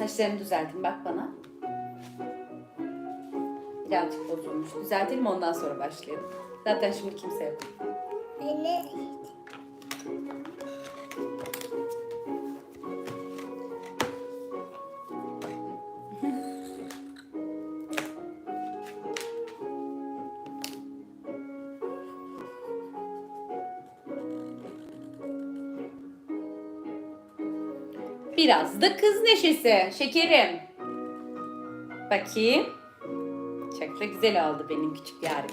Saçlarını düzeltin bak bana. Birazcık bozulmuş. Düzeltelim ondan sonra başlayalım. Zaten şimdi kimse yok. Anne. Biraz da kız neşesi. Şekerim. Bakayım. Çok da güzel oldu benim küçük yarim.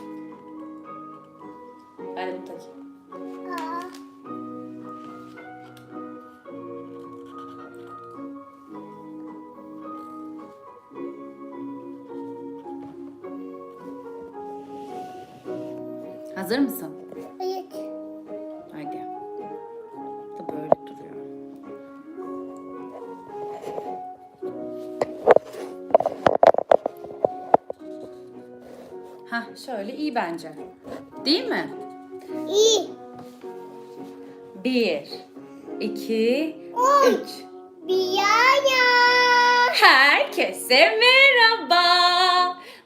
Ben de bunu takayım. Hazır mısın? Evet. Şöyle iyi bence. Değil mi? İyi. Bir, iki, Oy. üç. Bir yana. Herkese merhaba.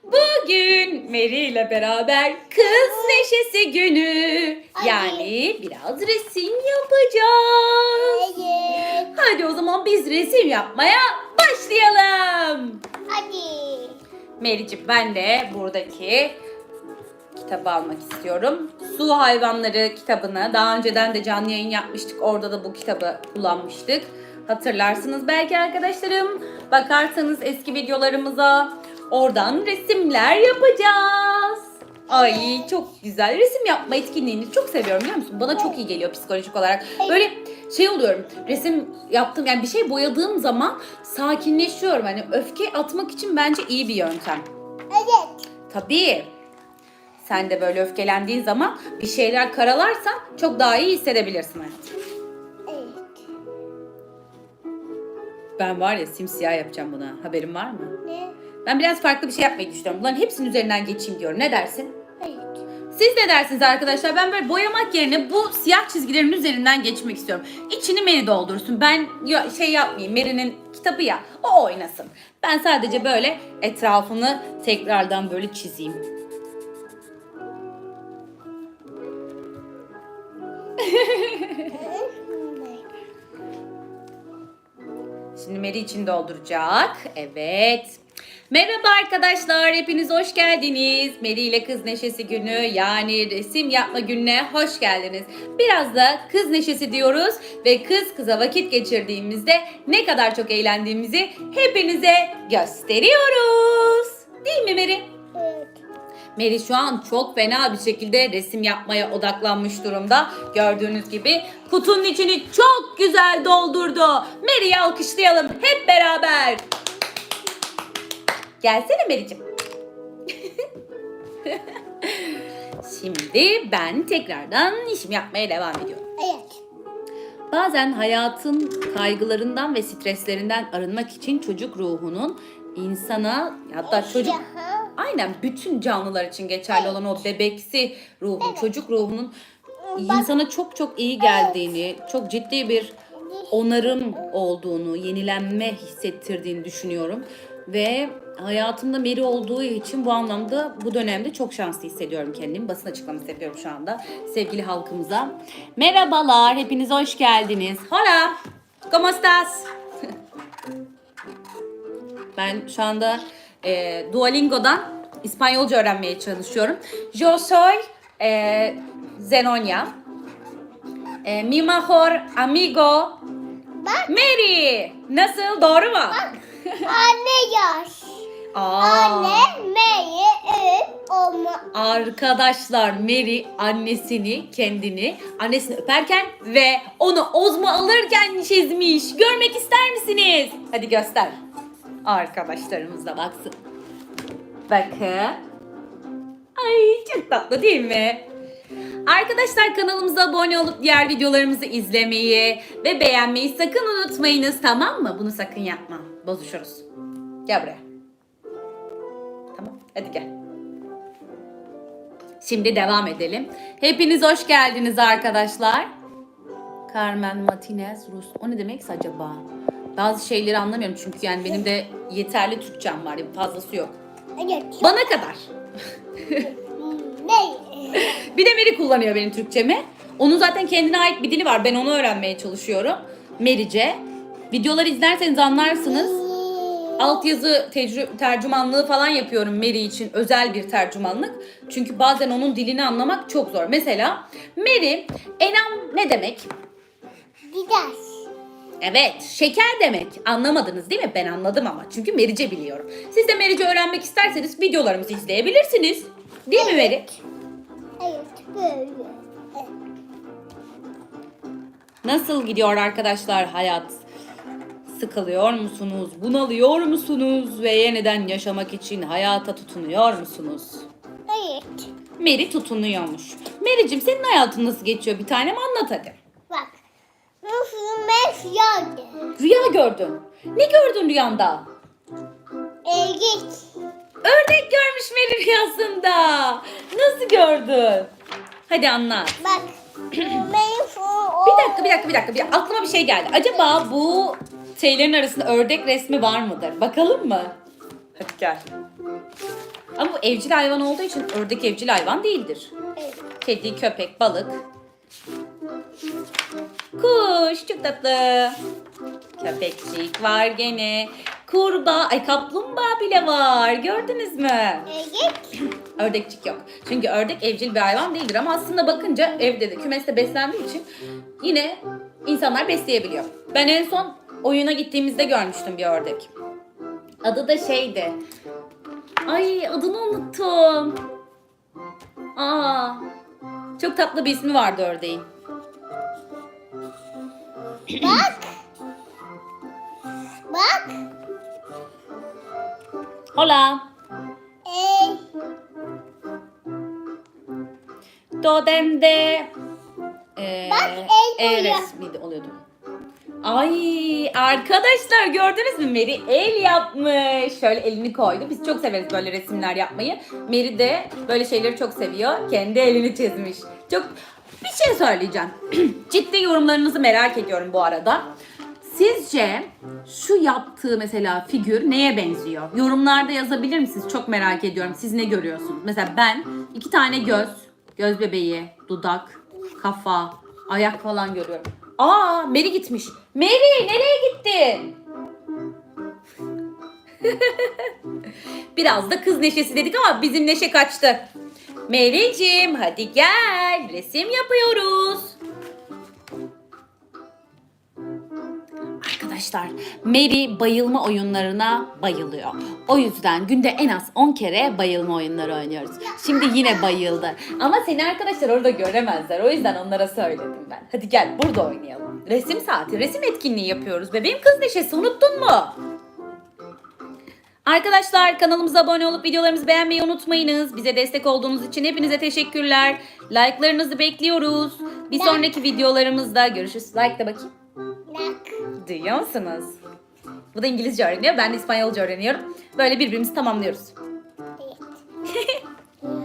Bugün Meri ile beraber kız neşesi günü. Ay. Yani biraz resim yapacağız. Evet. Hadi o zaman biz resim yapmaya başlayalım. Hadi. Mericim ben de buradaki kitabı almak istiyorum. Su hayvanları kitabını daha önceden de canlı yayın yapmıştık. Orada da bu kitabı kullanmıştık. Hatırlarsınız belki arkadaşlarım. Bakarsanız eski videolarımıza oradan resimler yapacağız. Ay çok güzel. Resim yapma etkinliğini çok seviyorum biliyor musun? Bana çok iyi geliyor psikolojik olarak. Böyle şey oluyorum. Resim yaptım yani bir şey boyadığım zaman sakinleşiyorum. Hani öfke atmak için bence iyi bir yöntem. Evet. Tabii. Sen de böyle öfkelendiğin zaman bir şeyler karalarsan çok daha iyi hissedebilirsin hayatım. Evet. Ben var ya simsiyah yapacağım buna. Haberin var mı? Ne? Ben biraz farklı bir şey yapmayı düşünüyorum. Bunların hepsinin üzerinden geçeyim diyorum. Ne dersin? Evet. Siz ne dersiniz arkadaşlar? Ben böyle boyamak yerine bu siyah çizgilerin üzerinden geçmek istiyorum. İçini Meri doldursun. Ben ya- şey yapmayayım. Meri'nin kitabı ya. O oynasın. Ben sadece böyle etrafını tekrardan böyle çizeyim. Şimdi Meri için dolduracak. Evet. Merhaba arkadaşlar. Hepiniz hoş geldiniz. Meri ile Kız Neşesi günü yani resim yapma gününe hoş geldiniz. Biraz da kız neşesi diyoruz ve kız kıza vakit geçirdiğimizde ne kadar çok eğlendiğimizi hepinize gösteriyoruz. Değil mi Meri? Evet. Meri şu an çok fena bir şekilde resim yapmaya odaklanmış durumda. Gördüğünüz gibi kutunun içini çok güzel doldurdu. Meri'yi alkışlayalım hep beraber. Gelsene Meri'cim. Şimdi ben tekrardan işimi yapmaya devam ediyorum. Evet. Bazen hayatın kaygılarından ve streslerinden arınmak için çocuk ruhunun insana hatta çocuk. Aynen bütün canlılar için geçerli olan o bebeksi ruhun, çocuk ruhunun insana çok çok iyi geldiğini, çok ciddi bir onarım olduğunu, yenilenme hissettirdiğini düşünüyorum. Ve hayatımda Meri olduğu için bu anlamda bu dönemde çok şanslı hissediyorum kendimi. Basın açıklaması yapıyorum şu anda sevgili halkımıza. Merhabalar, hepiniz hoş geldiniz. Hola, ¿cómo estás? Ben şu anda e, Duolingo'dan İspanyolca öğrenmeye çalışıyorum. Yo soy e, Zenonia. E, mi mejor amigo Bak. Mary. Nasıl? Doğru mu? Anne yaş. Aa, Anne meyi öp olma. Arkadaşlar Mary annesini, kendini, annesini öperken ve onu ozma alırken çizmiş. Görmek ister misiniz? Hadi göster. Arkadaşlarımız da baksın. Bakın. Ay çok tatlı değil mi? Arkadaşlar kanalımıza abone olup diğer videolarımızı izlemeyi ve beğenmeyi sakın unutmayınız tamam mı? Bunu sakın yapma. Bozuşuruz. Gel buraya. Tamam hadi gel. Şimdi devam edelim. Hepiniz hoş geldiniz arkadaşlar. Carmen Martinez Rus. O ne demekse acaba? Bazı şeyleri anlamıyorum çünkü yani benim de yeterli Türkçem var. Fazlası yok. Evet. Bana kadar. Bir de Meri kullanıyor benim Türkçemi. Onun zaten kendine ait bir dili var. Ben onu öğrenmeye çalışıyorum. Merice. Videoları izlerseniz anlarsınız. Altyazı tercümanlığı falan yapıyorum Meri için özel bir tercümanlık. Çünkü bazen onun dilini anlamak çok zor. Mesela Meri, enam ne demek? Gider. Evet, şeker demek. Anlamadınız değil mi? Ben anladım ama. Çünkü Merice biliyorum. Siz de Merice öğrenmek isterseniz videolarımızı izleyebilirsiniz. Değil mi Meri? Evet böyle. Evet. Nasıl gidiyor arkadaşlar hayat? Sıkılıyor musunuz? Bunalıyor musunuz? Ve yeniden yaşamak için hayata tutunuyor musunuz? Evet. Meri tutunuyormuş. Mericim senin hayatın nasıl geçiyor? Bir tanem anlat hadi. Nasıl mesajdı? Rüya gördün. Ne gördün rüyanda? Ergit. Ördek görmüş Meri rüyasında. Nasıl gördün? Hadi anlat. Bak. Bir dakika, bir dakika, bir dakika. Bir, aklıma bir şey geldi. Acaba bu şeylerin arasında ördek resmi var mıdır? Bakalım mı? Hadi gel. Ama bu evcil hayvan olduğu için ördek evcil hayvan değildir. Evet. Kedi, köpek, balık. Kuş çok tatlı. Köpekçik var gene. Kurbağa, ay kaplumbağa bile var. Gördünüz mü? Ergit. Ördekçik yok. Çünkü ördek evcil bir hayvan değildir ama aslında bakınca evde de kümeste beslendiği için yine insanlar besleyebiliyor. Ben en son oyuna gittiğimizde görmüştüm bir ördek. Adı da şeydi. Ay adını unuttum. Aa, çok tatlı bir ismi vardı ördeğin. Bak. Bak. Hola. Ey. Dodemde. Ee, Bak, el E boya. resmiydi oluyordu. Ay arkadaşlar gördünüz mü Meri el yapmış. Şöyle elini koydu. Biz çok severiz böyle resimler yapmayı. Meri de böyle şeyleri çok seviyor. Kendi elini çizmiş. Çok bir şey söyleyeceğim. Ciddi yorumlarınızı merak ediyorum bu arada. Sizce şu yaptığı mesela figür neye benziyor? Yorumlarda yazabilir misiniz? Çok merak ediyorum. Siz ne görüyorsunuz? Mesela ben iki tane göz, göz bebeği, dudak, kafa, ayak falan görüyorum. Aa, Meri gitmiş. Meri nereye gittin? Biraz da kız neşesi dedik ama bizim neşe kaçtı. Meri'cim hadi gel resim yapıyoruz. Arkadaşlar Mary bayılma oyunlarına bayılıyor. O yüzden günde en az 10 kere bayılma oyunları oynuyoruz. Şimdi yine bayıldı. Ama seni arkadaşlar orada göremezler. O yüzden onlara söyledim ben. Hadi gel burada oynayalım. Resim saati, resim etkinliği yapıyoruz. Bebeğim kız neşesi unuttun mu? Arkadaşlar kanalımıza abone olup videolarımızı beğenmeyi unutmayınız. Bize destek olduğunuz için hepinize teşekkürler. Like'larınızı bekliyoruz. Bir sonraki videolarımızda görüşürüz. Like de bakayım. Bak. Duyuyor musunuz? Bu da İngilizce öğreniyor. Ben de İspanyolca öğreniyorum. Böyle birbirimizi tamamlıyoruz. Evet.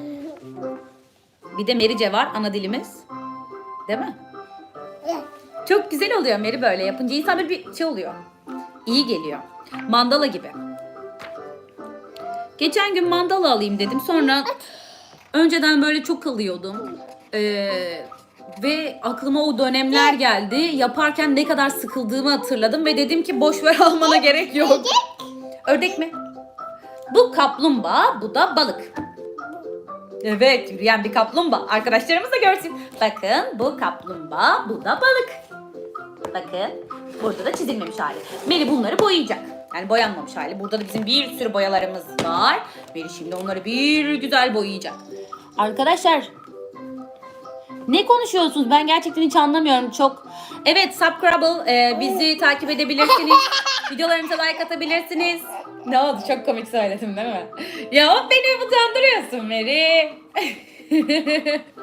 Bir de Merice var ana dilimiz. Değil mi? Evet. Çok güzel oluyor Meri böyle yapınca. İnsan böyle bir şey oluyor. İyi geliyor. Mandala gibi. Geçen gün mandala alayım dedim. Sonra önceden böyle çok alıyordum. Ee, ve aklıma o dönemler geldi. Yaparken ne kadar sıkıldığımı hatırladım ve dedim ki boş ver almana gerek yok. Ördek mi? Bu kaplumbağa, bu da balık. Evet, yürüyen bir kaplumbağa. Arkadaşlarımız da görsün. Bakın bu kaplumbağa, bu da balık. Bakın burada da çizilmemiş hali. Meri bunları boyayacak. Yani boyanmamış hali. Burada da bizim bir sürü boyalarımız var. Meri şimdi onları bir güzel boyayacak. Arkadaşlar ne konuşuyorsunuz? Ben gerçekten hiç anlamıyorum. Çok. Evet, Subscribe e, bizi takip edebilirsiniz. Videolarımıza like atabilirsiniz. Ne oldu? Çok komik söyledim değil mi? Ya hop beni utandırıyorsun Meri.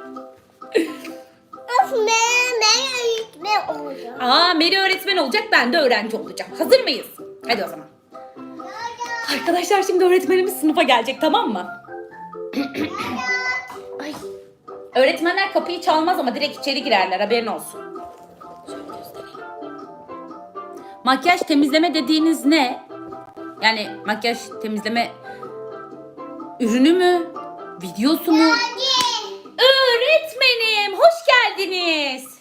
Of? Ben öğretmen olacağım. Aa Meri öğretmen olacak, ben de öğrenci olacağım. Hazır mıyız? Hadi o zaman. Arkadaşlar şimdi öğretmenimiz sınıfa gelecek tamam mı? Ay. Öğretmenler kapıyı çalmaz ama direkt içeri girerler haberin olsun. Makyaj temizleme dediğiniz ne? Yani makyaj temizleme ürünü mü? Videosu mu? Öğretmenim, hoş geldiniz.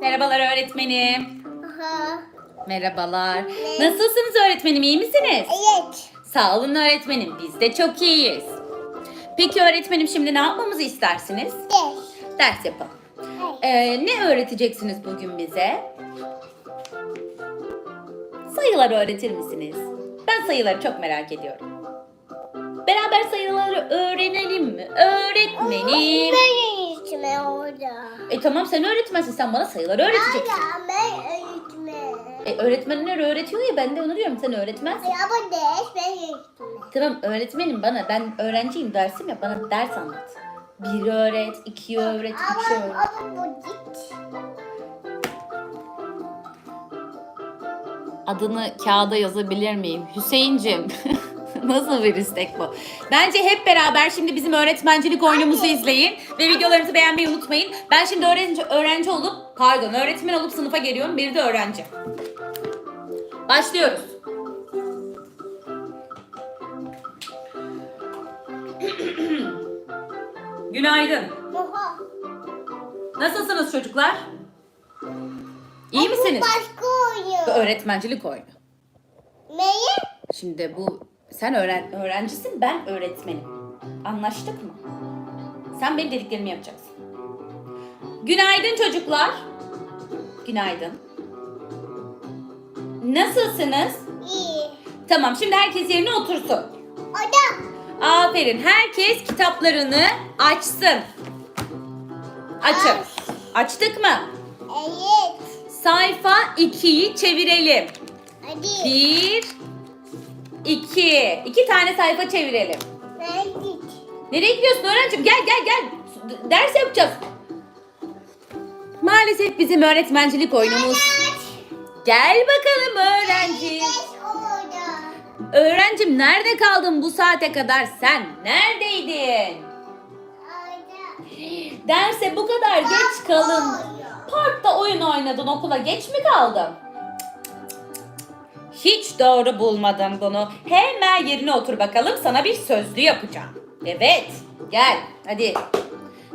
Merhabalar öğretmenim. Aha. Merhabalar. Nasılsınız öğretmenim, iyi misiniz? Evet. Sağ olun öğretmenim, biz de çok iyiyiz. Peki öğretmenim şimdi ne yapmamızı istersiniz? Beş. Ders yapalım. Hayır. Ee, ne öğreteceksiniz bugün bize? Sayıları öğretir misiniz? Ben sayıları çok merak ediyorum. Beraber sayıları öğrenelim mi? Öğretmenim. Ben eğitme orada. E tamam sen öğretmensin. Sen bana sayıları öğreteceksin. Hala ben. E öğretmenler öğretiyor ya ben de onu diyorum. Sen öğretmensin. Ya bu ders ben eğitme. Tamam öğretmenim bana. Ben öğrenciyim dersim ya. Bana ders anlat. Bir öğret, iki öğret, üç Ama, öğret. ama bu git. Adını kağıda yazabilir miyim? Hüseyincim. Nasıl bir istek bu? Bence hep beraber şimdi bizim öğretmencilik oyunumuzu izleyin ve videolarımızı beğenmeyi unutmayın. Ben şimdi öğrenci öğrenci olup, pardon, öğretmen olup sınıfa geliyorum. Biri de öğrenci. Başlıyoruz. Günaydın. Nasılsınız çocuklar? İyi misiniz? Bu başka Bu oyun. öğretmencilik oyunu. Neyi? Şimdi bu sen öğren öğrencisin, ben öğretmenim. Anlaştık mı? Sen benim dediklerimi yapacaksın. Günaydın çocuklar. Günaydın. Nasılsınız? İyi. Tamam, şimdi herkes yerine otursun. Orada. Aferin. Herkes kitaplarını açsın. Açın. Açtık mı? Evet. Sayfa 2'yi çevirelim. Hadi. Bir, iki. İki tane sayfa çevirelim. Nereye gidiyorsun öğrencim? Gel gel gel. Ders yapacağız. Maalesef bizim öğretmencilik oyunumuz. Gel bakalım öğrenci. Öğrencim nerede kaldın bu saate kadar? Sen neredeydin? Derse bu kadar geç kalın. Parkta oyun oynadın okula geç mi kaldın? Hiç doğru bulmadın bunu. Hemen yerine otur bakalım sana bir sözlü yapacağım. Evet gel hadi.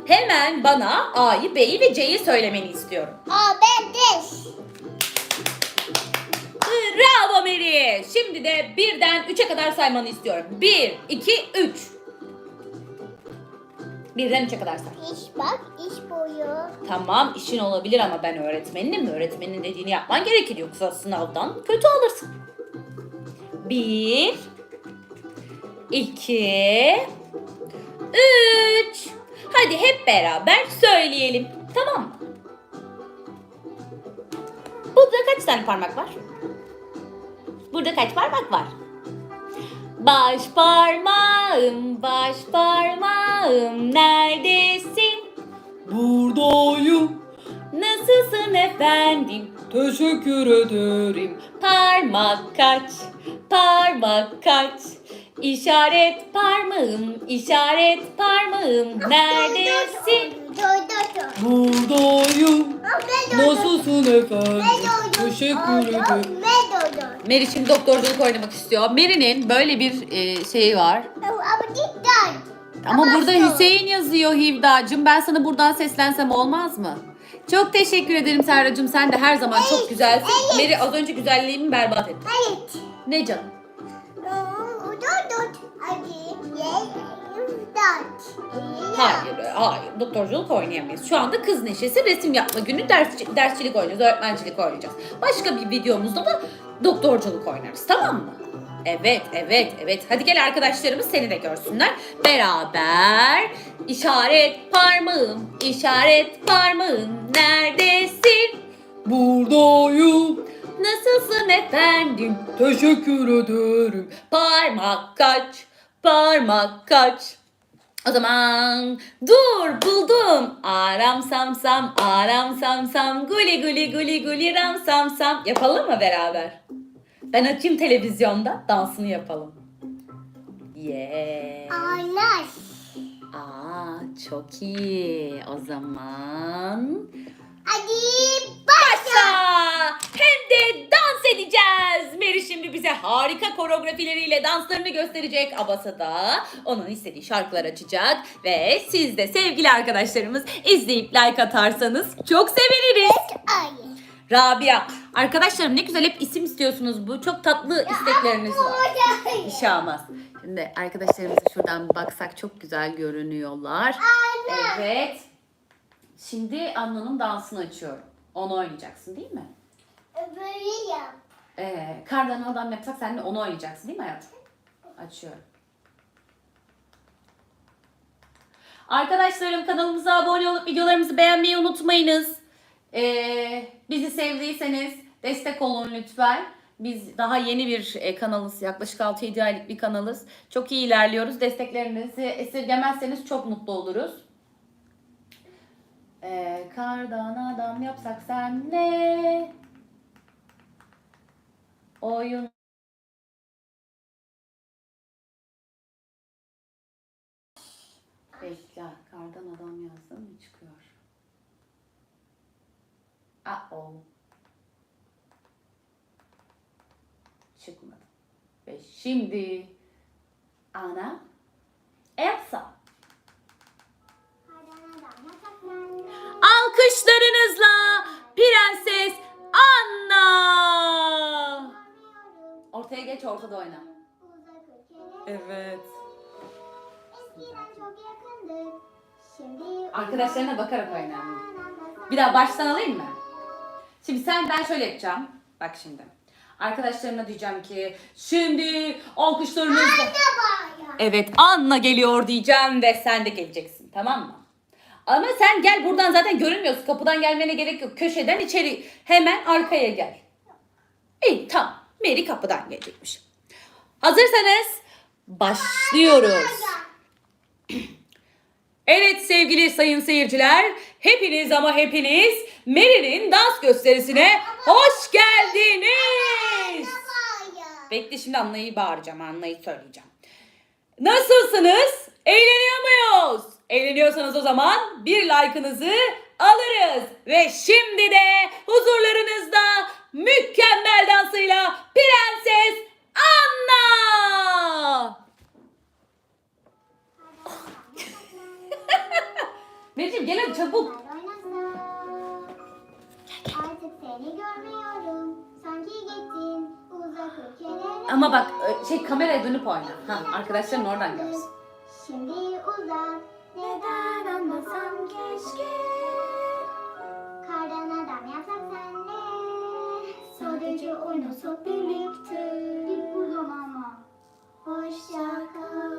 Hemen bana A'yı, B'yi ve C'yi söylemeni istiyorum. Aa ben beş. Bravo Meri. Şimdi de birden üçe kadar saymanı istiyorum. Bir, iki, üç. Birden üçe kadar say. İş bak iş boyu. Tamam işin olabilir ama ben öğretmenim. Öğretmenin dediğini yapman gerekir yoksa sınavdan kötü alırsın. Bir, iki, üç. Hadi hep beraber söyleyelim. Tamam mı? Burada kaç tane parmak var? Burada kaç parmak var? Baş parmağım, baş parmağım neredesin? Buradayım. Nasılsın efendim? Teşekkür ederim. Parmak kaç, parmak kaç. İşaret parmağım, işaret parmağım neredesin? Buradayım. Nasılsın efendim? Doy doy. Meri şimdi doktorculuk oynamak istiyor. Meri'nin böyle bir e, şeyi var. Ama burada. Hüseyin yazıyor Hivdacığım. Ben sana buradan seslensem olmaz mı? Çok teşekkür ederim Serracığım. Sen de her zaman çok güzelsin. Meri az önce güzelliğimi berbat etti. Evet. Ne canım? Hayır, hayır. Doktorculuk oynayamayız. Şu anda kız neşesi resim yapma günü ders, dersçilik oynayacağız, öğretmencilik oynayacağız. Başka bir videomuzda da doktorculuk oynarız. Tamam mı? Evet, evet, evet. Hadi gel arkadaşlarımız seni de görsünler. Beraber işaret parmağım, işaret parmağım neredesin? Buradayım. Nasılsın efendim? Teşekkür ederim. Parmak kaç, parmak kaç. O zaman dur buldum. Aram sam sam, aram sam sam, guli guli guli guli ram sam sam. Yapalım mı beraber? Ben açayım televizyonda dansını yapalım. Yeah. Aynaş. Aa çok iyi. O zaman bize harika koreografileriyle danslarını gösterecek. Abasa da onun istediği şarkılar açacak. Ve siz de sevgili arkadaşlarımız izleyip like atarsanız çok seviniriz. Rabia. Arkadaşlarım ne güzel hep isim istiyorsunuz. Bu çok tatlı istekleriniz var. Bir şey olmaz. Şimdi arkadaşlarımıza şuradan bir baksak çok güzel görünüyorlar. Anne. Evet. Şimdi Anna'nın dansını açıyorum. Onu oynayacaksın değil mi? Böyle yap. Ee, kardan adam yapsak sen de onu oynayacaksın değil mi hayatım? Açıyorum. Arkadaşlarım kanalımıza abone olup videolarımızı beğenmeyi unutmayınız. Ee, bizi sevdiyseniz destek olun lütfen. Biz daha yeni bir e, kanalız. Yaklaşık 6-7 aylık bir kanalız. Çok iyi ilerliyoruz. Desteklerinizi esirgemezseniz çok mutlu oluruz. Ee, kardan adam yapsak senle oyun Bekle, kardan adam yazdım mı çıkıyor? Uh-oh. Çıkmadı. Ve şimdi Ana Elsa. Alkışlarınızla Prenses Anna. Ortaya geç, ortada oyna. Evet. Eskiden çok yakındık. Şimdi Arkadaşlarına bakarak oyna. Bir daha baştan alayım mı? Şimdi sen ben şöyle yapacağım. Bak şimdi. Arkadaşlarına diyeceğim ki şimdi alkışlarınızla. Baya. Evet Anna geliyor diyeceğim ve sen de geleceksin tamam mı? Ama sen gel buradan zaten görünmüyorsun. Kapıdan gelmene gerek yok. Köşeden içeri hemen arkaya gel. İyi tamam. Mary kapıdan gelecekmiş. Hazırsanız başlıyoruz. Evet sevgili sayın seyirciler, hepiniz ama hepiniz Mary'nin dans gösterisine hoş geldiniz. Bekle şimdi Anna'yı bağıracağım, Anna'yı söyleyeceğim. Nasılsınız? Eğleniyor muyuz? Eğleniyorsanız o zaman bir like'ınızı alırız. Ve şimdi de huzurlarınızda mükemmel dansıyla Prenses Anna. Meciğim gel hadi çabuk. Artık seni görmüyorum. Sanki gittin uzak ülkelere. Ama bak şey kameraya dönüp oyna. Ha, arkadaşların oradan görsün. Şimdi uzak. Neden anlasam keşke. Kardan adam yapsak senle. Sadece oynasak birlikte. Git buradan ama. Hoşça kal.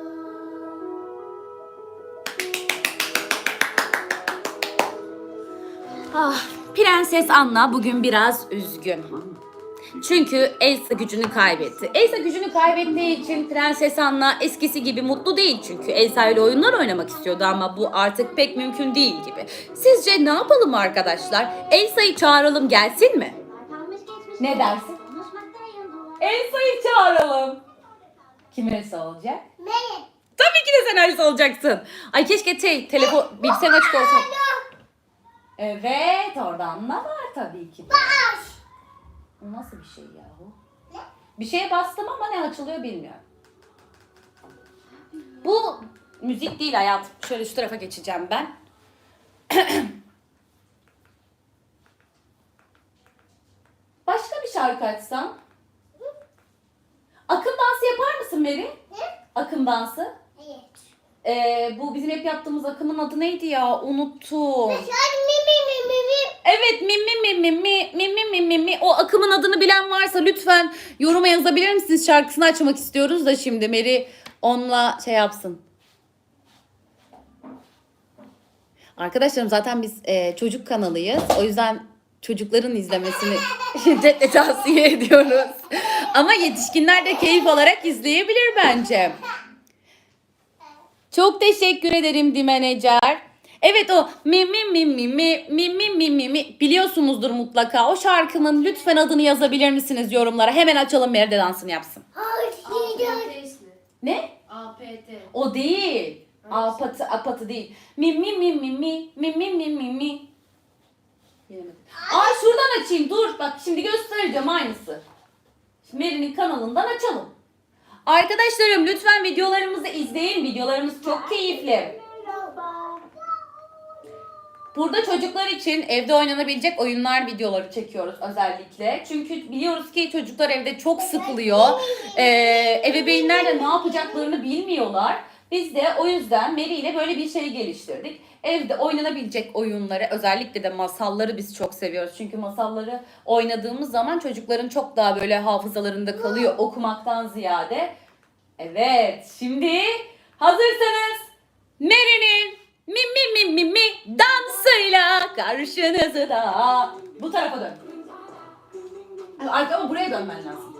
Ah, Prenses Anna bugün biraz üzgün. Çünkü Elsa gücünü kaybetti. Elsa gücünü kaybettiği için Prenses Anna eskisi gibi mutlu değil çünkü Elsa ile oyunlar oynamak istiyordu ama bu artık pek mümkün değil gibi. Sizce ne yapalım arkadaşlar? Elsa'yı çağıralım gelsin mi? Ne dersin? Elsa'yı çağıralım. Kim Elsa olacak? Melek. Tabii ki de sen Elsa olacaksın. Ay keşke şey, telefon, bilgisayar açık olsa. Evet, orada Anna var tabii ki de. Bu nasıl bir şey yahu? Ne? Bir şeye bastım ama ne açılıyor bilmiyorum. Bu müzik değil hayatım. Şöyle şu tarafa geçeceğim ben. Başka bir şarkı açsam. Akım dansı yapar mısın Mary? Ne? Akım dansı. Evet. Ee, bu bizim hep yaptığımız akımın adı neydi ya? Unuttum. Evet mi mi mi mi mi mi mi mi mi mi o akımın adını bilen varsa lütfen yoruma yazabilir misiniz? Şarkısını açmak istiyoruz da şimdi Mary onunla şey yapsın. Arkadaşlarım zaten biz e, çocuk kanalıyız. O yüzden çocukların izlemesini şiddetle tavsiye ediyoruz. Ama yetişkinler de keyif alarak izleyebilir bence. Çok teşekkür ederim Dimenecer. Evet o mi mi mi mi mi mi mi mi mi mi biliyorsunuzdur mutlaka. O şarkının lütfen adını yazabilir misiniz yorumlara? Hemen açalım Meride dansını yapsın. APT. Ne? APT. O değil. Apatı apatı değil. Mi mi mi mi mi mi mi mi mi mi. Ay şuradan açayım dur. Bak şimdi göstereceğim aynısı. Mary'nin kanalından açalım. Arkadaşlarım lütfen videolarımızı izleyin. Videolarımız çok keyifli. Burada çocuklar için evde oynanabilecek oyunlar videoları çekiyoruz özellikle. Çünkü biliyoruz ki çocuklar evde çok sıkılıyor. Ee, ebeveynler de ne yapacaklarını bilmiyorlar. Biz de o yüzden Mary ile böyle bir şey geliştirdik. Evde oynanabilecek oyunları özellikle de masalları biz çok seviyoruz. Çünkü masalları oynadığımız zaman çocukların çok daha böyle hafızalarında kalıyor okumaktan ziyade. Evet şimdi hazırsanız Mary'nin mi mi mi mi mi dansıyla karşınızda. Bu tarafa dön. Arka ama buraya dönmen lazım.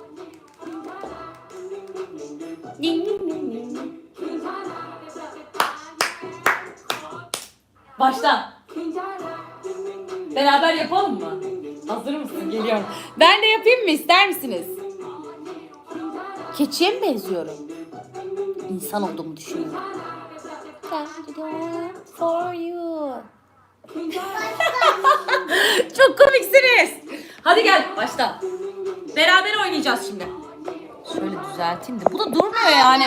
Baştan. Beraber yapalım mı? Hazır mısın? Geliyorum. Ben de yapayım mı? İster misiniz? Keçiye mi benziyorum? İnsan olduğumu düşünüyorum. For you. Çok komiksiniz. Hadi gel baştan. Beraber oynayacağız şimdi. Şöyle düzelteyim de. Bu da durmuyor yani.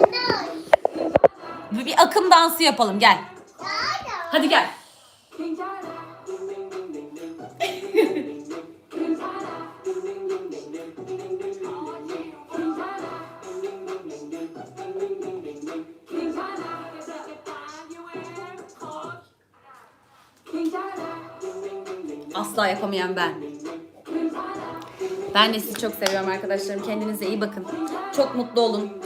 Bir bir akım dansı yapalım gel. Hadi gel. Asla yapamayan ben. Ben de sizi çok seviyorum arkadaşlarım. Kendinize iyi bakın. Çok mutlu olun.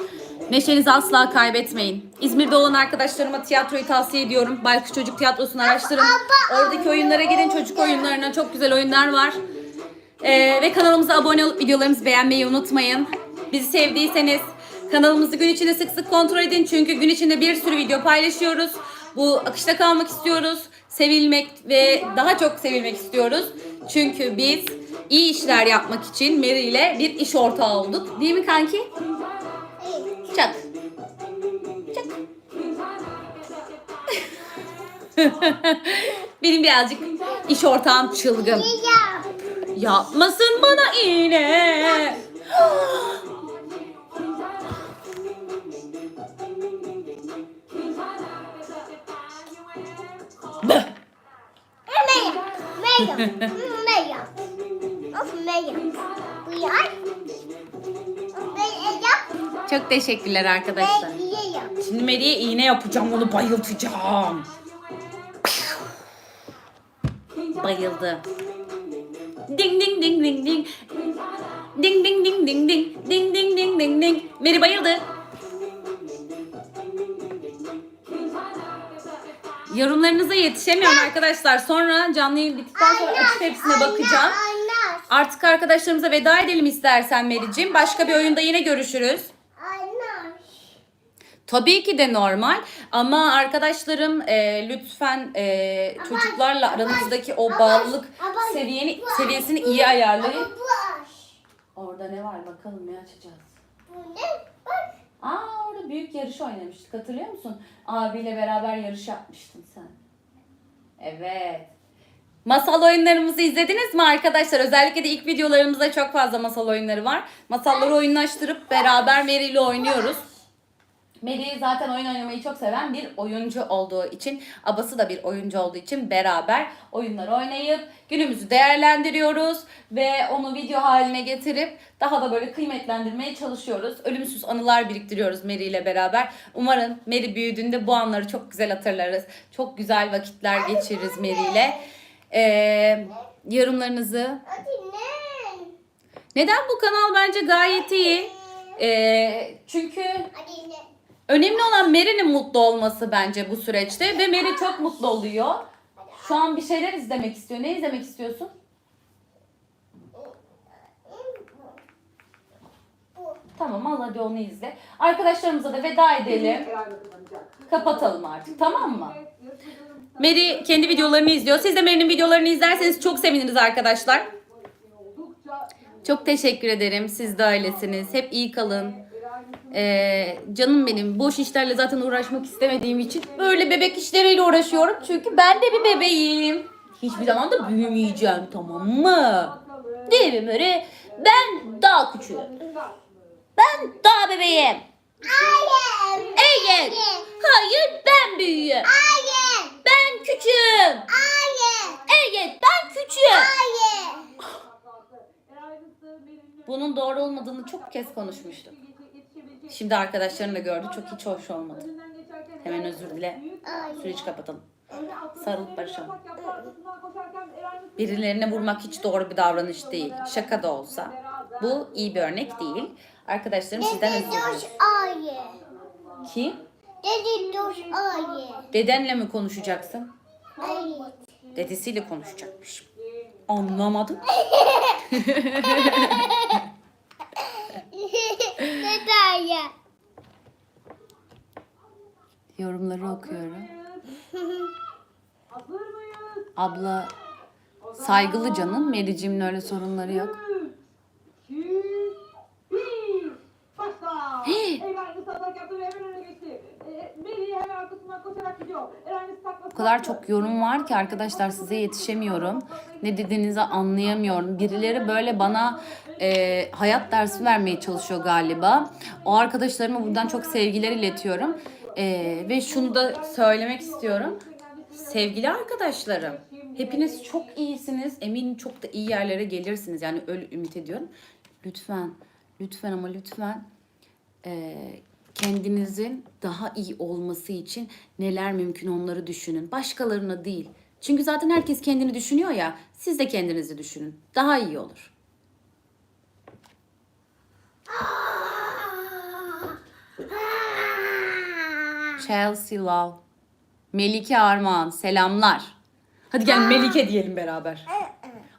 Neşenizi asla kaybetmeyin. İzmir'de olan arkadaşlarıma tiyatroyu tavsiye ediyorum. Baykuş Çocuk Tiyatrosu'nu araştırın. Oradaki oyunlara gidin. Çocuk oyunlarına çok güzel oyunlar var. Ee, ve kanalımıza abone olup videolarımızı beğenmeyi unutmayın. Bizi sevdiyseniz kanalımızı gün içinde sık sık kontrol edin. Çünkü gün içinde bir sürü video paylaşıyoruz. Bu akışta kalmak istiyoruz. Sevilmek ve daha çok sevilmek istiyoruz. Çünkü biz iyi işler yapmak için Mary ile bir iş ortağı olduk. Değil mi kanki? Çak. Çak. Benim birazcık iş ortağım çılgın. Yapmasın bana iğne. Bıh. Çok teşekkürler arkadaşlar. Şimdi Mary'e iğne yapacağım onu bayıltacağım. Bayıldı. Ding ding ding ding ding. Ding ding ding ding ding. Ding ding ding ding ding. Mary bayıldı. Yorumlarınıza yetişemiyorum arkadaşlar. Sonra canlı yayın bittikten sonra açıp hepsine bakacağım. Artık arkadaşlarımıza veda edelim istersen Mary'cim. Başka bir oyunda yine görüşürüz. Tabii ki de normal ama arkadaşlarım e, lütfen e, çocuklarla aranızdaki o bağlılık seviyeni seviyesini iyi ayarlayın. Orada ne var bakalım ne açacağız. Aa orada büyük yarış oynamıştık hatırlıyor musun? Abiyle beraber yarış yapmıştın sen. Evet. Masal oyunlarımızı izlediniz mi arkadaşlar? Özellikle de ilk videolarımızda çok fazla masal oyunları var. Masalları oyunlaştırıp beraber Mary ile oynuyoruz. Mary zaten oyun oynamayı çok seven bir oyuncu olduğu için, abası da bir oyuncu olduğu için beraber oyunlar oynayıp günümüzü değerlendiriyoruz ve onu video haline getirip daha da böyle kıymetlendirmeye çalışıyoruz. Ölümsüz anılar biriktiriyoruz Mary ile beraber. Umarım Mary büyüdüğünde bu anları çok güzel hatırlarız. Çok güzel vakitler geçiririz Mary ile. Ee, yorumlarınızı neden bu kanal bence gayet iyi? Ee, çünkü Önemli olan Mary'nin mutlu olması bence bu süreçte ve Mary çok mutlu oluyor. Şu an bir şeyler izlemek istiyor. Ne izlemek istiyorsun? Tamam al hadi onu izle. Arkadaşlarımıza da veda edelim. Kapatalım artık tamam mı? Mary kendi videolarını izliyor. Siz de Mary'nin videolarını izlerseniz çok seviniriz arkadaşlar. Çok teşekkür ederim. Siz de öylesiniz. Hep iyi kalın. Ee, canım benim boş işlerle zaten uğraşmak istemediğim için böyle bebek işleriyle uğraşıyorum. Çünkü ben de bir bebeğim. Hiçbir zaman da büyümeyeceğim tamam mı? Değil mi Mary? Ben daha küçüğüm. Ben daha bebeğim. Hayır. Evet. Hayır ben büyüğüm. Hayır. Ben küçüğüm. Hayır. Evet ben küçüğüm. Hayır. Bunun doğru olmadığını çok kez konuşmuştuk. Şimdi arkadaşlarım da gördü. Çok hiç hoş olmadı. Hemen özür dile. Süreci kapatalım. Sarılıp barışalım. Birilerine vurmak hiç doğru bir davranış değil. Şaka da olsa. Bu iyi bir örnek değil. Arkadaşlarım sizden özür hayır. Kim? Dedi dur hayır. Dedenle mi konuşacaksın? Hayır. Dedesiyle konuşacakmış. Anlamadım. Hayır. Yorumları okuyorum. Abla saygılı canım. Mericim'in öyle sorunları yok. Hii. O kadar çok yorum var ki arkadaşlar size yetişemiyorum. Ne dediğinizi anlayamıyorum. Birileri böyle bana e, hayat dersi vermeye çalışıyor galiba. O arkadaşlarıma buradan çok sevgiler iletiyorum. E, ve şunu da söylemek istiyorum. Sevgili arkadaşlarım, hepiniz çok iyisiniz. Eminim çok da iyi yerlere gelirsiniz. Yani öyle ümit ediyorum. Lütfen, lütfen ama lütfen e, kendinizin daha iyi olması için neler mümkün onları düşünün. Başkalarına değil. Çünkü zaten herkes kendini düşünüyor ya. Siz de kendinizi düşünün. Daha iyi olur. Chelsea Love. Melike Armağan. Selamlar. Hadi gel Melike diyelim beraber.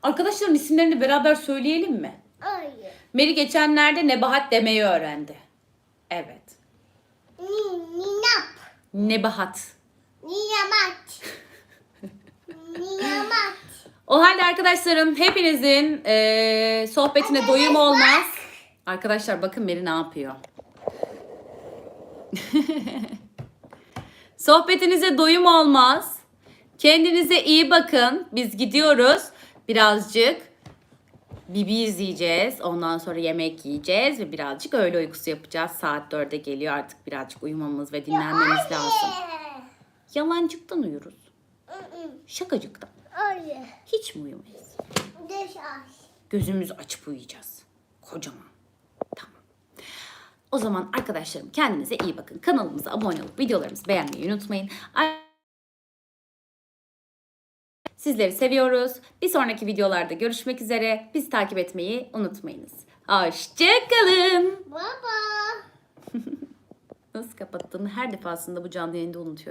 Arkadaşların isimlerini beraber söyleyelim mi? Hayır. Meri geçenlerde Nebahat demeyi öğrendi. Ni, ninap. Nebahat. Niyamat. Niyamat. O halde arkadaşlarım hepinizin eee, sohbetine doyum olmaz. Arkadaşlar bakın Meri ne yapıyor. Sohbetinize doyum olmaz. Kendinize iyi bakın. Biz gidiyoruz. Birazcık Bibi izleyeceğiz. Ondan sonra yemek yiyeceğiz ve birazcık öğle uykusu yapacağız. Saat 4'e geliyor artık birazcık uyumamız ve dinlenmemiz lazım. Yalancıktan uyuruz. Şakacıktan. Hayır. Hiç mi uyumayız? Gözümüzü açıp uyuyacağız. Kocaman. Tamam. O zaman arkadaşlarım kendinize iyi bakın. Kanalımıza abone olup videolarımızı beğenmeyi unutmayın. Sizleri seviyoruz. Bir sonraki videolarda görüşmek üzere. Bizi takip etmeyi unutmayınız. Hoşçakalın. Baba. Nasıl kapattığını her defasında bu canlı yayında unutuyorum.